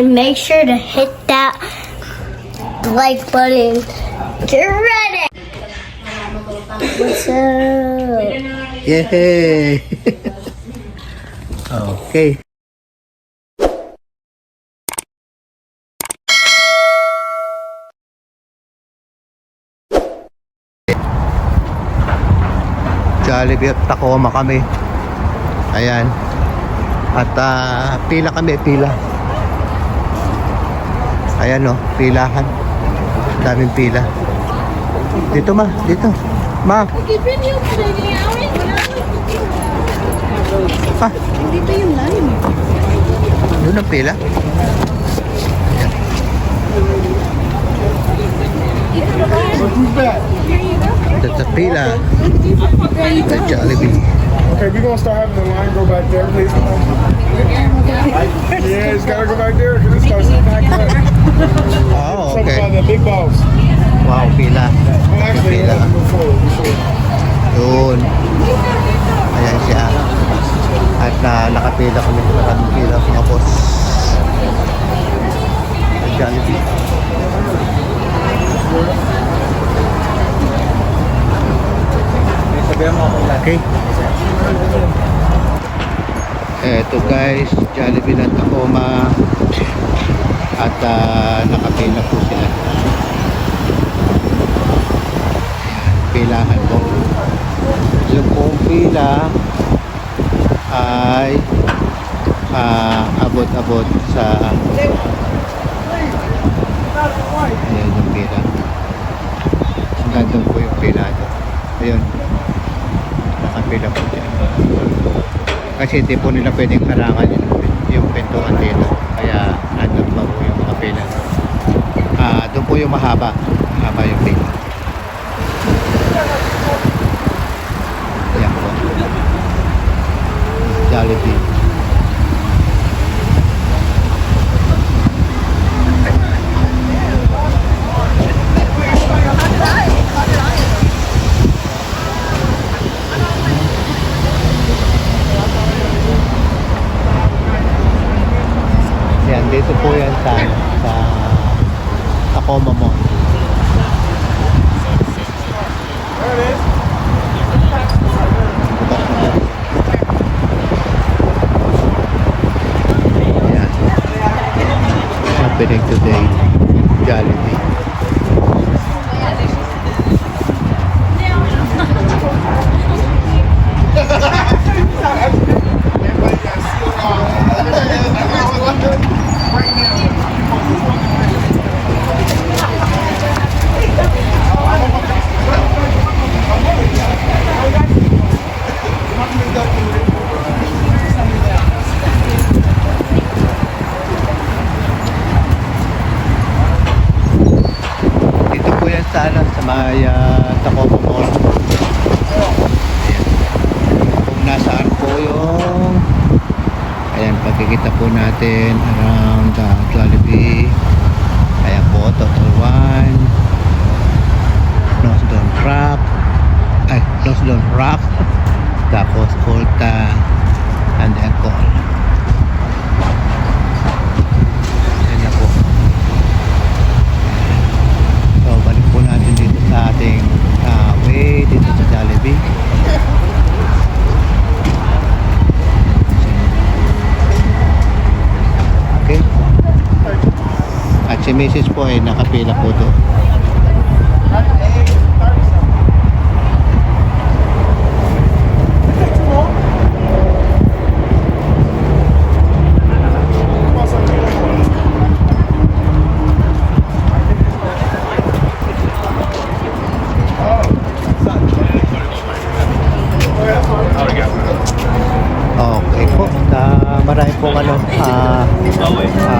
and make sure to hit that like button. Get ready. What's up? Yay! okay. Jollibee at Tacoma kami. Ayan. At ah, pila kami, pila. Ayan o, pilahan. Daming pila. Dito ma, dito. Ma, ha? Dito yung line. Doon ang pila. That's a pila. The Jollibee. Okay, we're gonna start having the line go back there, please. yeah, it's gotta go back there because it starts back up. Oh, okay. about the big balls. Wow, pila. Well, actually, Pila. Doon. Ayan siya. At na nakapila kami sa maraming pila mga boss. The Jollibee. Okay. Eto guys, Jollibee ng Tacoma. At ah, nakapila po sila. pilahan po. Yung pong pila ay ah, abot-abot sa ayan yung pila. Nandun po yung pila ito. Nakapila po dyan. Kasi hindi po nila pwedeng harangan yung, yung pintuan dito. Kaya nandun pa po yung mga pila. Ah, doon po yung mahaba. Mahaba yung pila. Ayan po. Jollibee. Yan, dito po yan sa, sa Tacoma Mall. Ayan. Happening today, Jollibee. Dito po yan sa ano, sa may uh, Tacoma Mall. Ayan. Kung nasaan po yung ayan, pagkikita natin around uh, Jollibee. Ayan po, Total One. Nosdon Rock. Ay, Nosdon Rock. Tapos Volta and Encol. Ayan na po. So, balik po natin dito sa ating uh, way dito sa Jollibee. Okay. At si Mrs. po ay nakapila po doon. Okay po. Uh, marami pong ano, ah ah,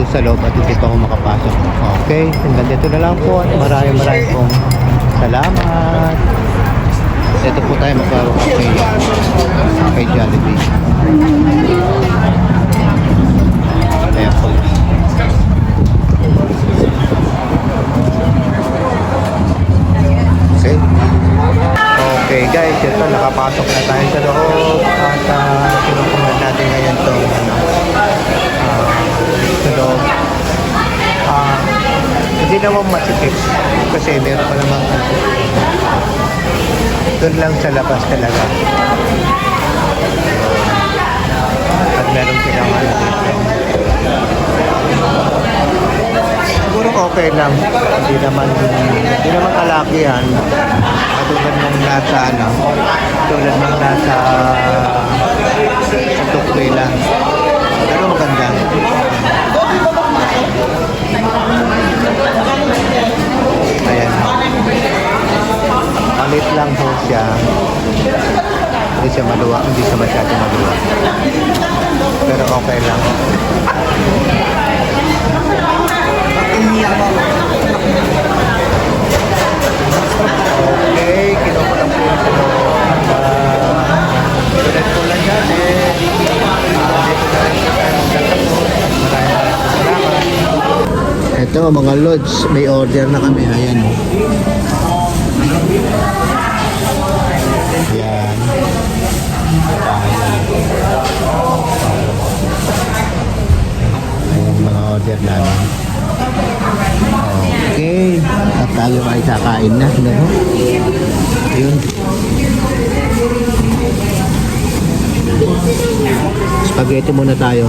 doon sa loob at hindi pa ako makapasok. Okay, hanggang dito na lang po. At maraming maraming pong salamat. Ito po tayo magkawak kay, kay Jollibee. Ayan po. Okay. Okay guys, ito nakapasok na tayo sa loob at uh, kinukunan natin ngayon itong ano, ah, sa loob naman masikip. Kasi meron pa namang ano. Doon lang sa labas talaga. At meron silang ano dito. Siguro okay lang. Hindi naman, hindi naman kalakihan. Katulad nung nasa ano, tulad nung nasa sa Tuktoy lang. Pero maganda. Ayan. Malit lang po siya. Hindi siya maluwa, hindi siya masyado maluwa. Pero okay lang. Okay, kinuha lang po yung sino. Ulit po lang yan eh. Salamat. Ito mga lods, may order na kami. Ayan. Ayan. Ay kakain na. Ano? Yun. Spaghetti muna tayo.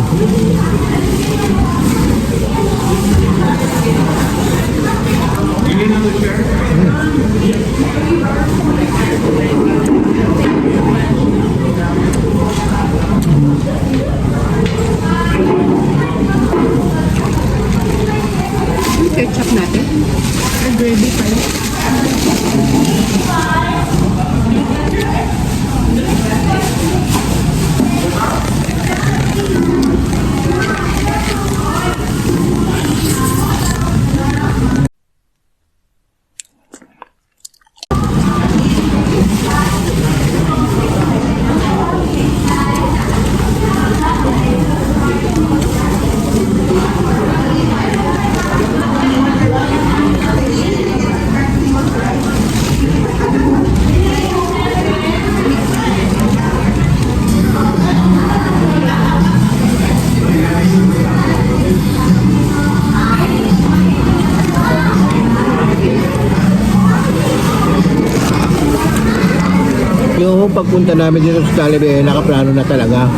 Pagpunta namin dito sa Jollibee, nakaplano na talaga.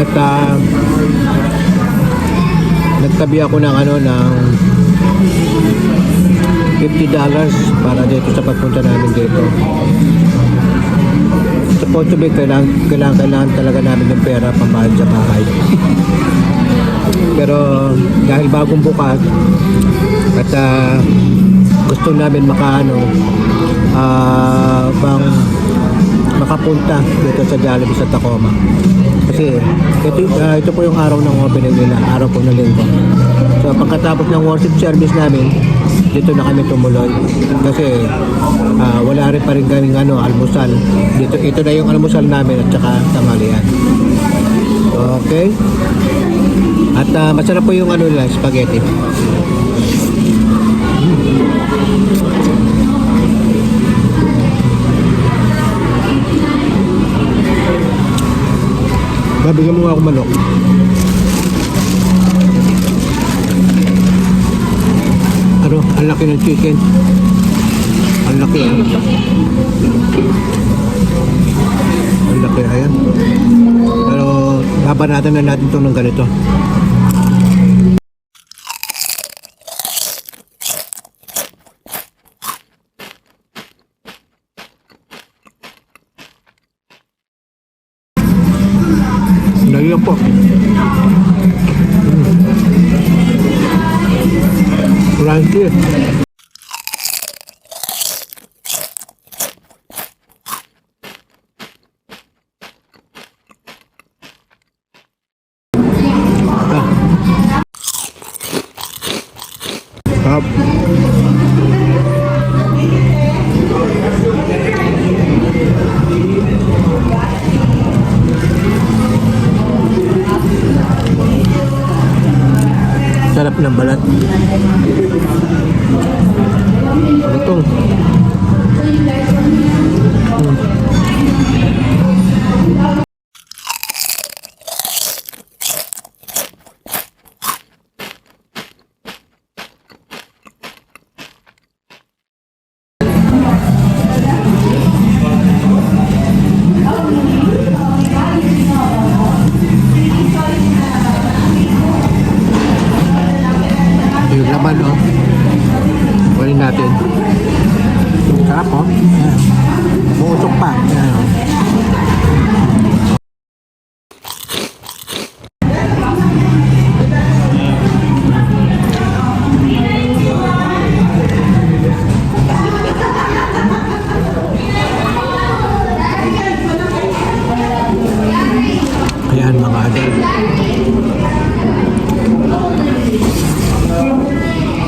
At ah, nagtabi ako ng ano ng $50 para dito sa pagpunta namin dito. Sa Poncho Bay, kailangan, kailangan, kailangan talaga namin ng pera pambayad sa bahay. Pero dahil bagong bukas at ah, gusto namin makaano ah bang makapunta dito sa Jollibee sa Tacoma. Kasi ito, ah, ito po yung araw ng opening nila, araw po ng linggo. So pagkatapos ng worship service namin, dito na kami tumuloy. Kasi ah, wala rin pa rin kaming ano, almusal. Dito, ito na yung almusal namin at saka tanghalian. Okay? At ah, masarap po yung ano nila, spaghetti. Babigyan mo nga ako manok. Ano, ang laki ng chicken. Ang laki ah. Ang laki, ayan. Pero, babanatan na natin ito ng ganito. Dali lang po. Crunchy. Ah. Oh. Kunin natin. Sarap, oh. Ayan. Pa. Ayan. Ayan mga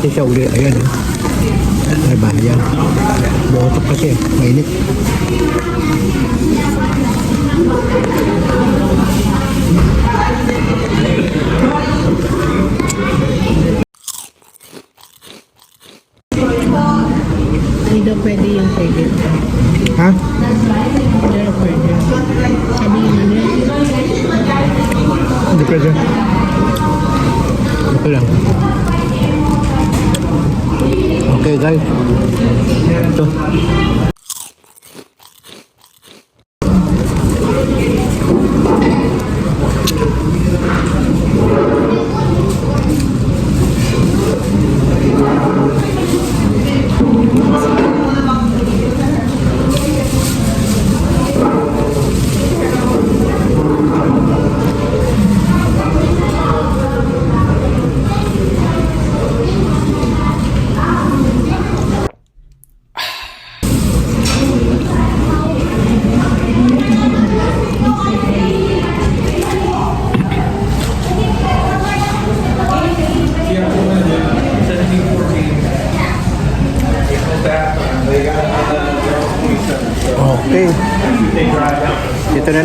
natin siya uli. Ayan. eh. Ay ba? Ayan. Buotok kasi. Mainit. Hindi daw pwede yung pwede. Ha? Hindi daw pwede. Sabi niya niya. Hindi pwede. Okay lang. Okay guys. Ito.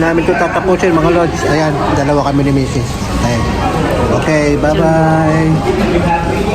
Namin ito tatapusin mga lods. Ayan, dalawa kami ni Mrs. Ayan. Okay, bye-bye.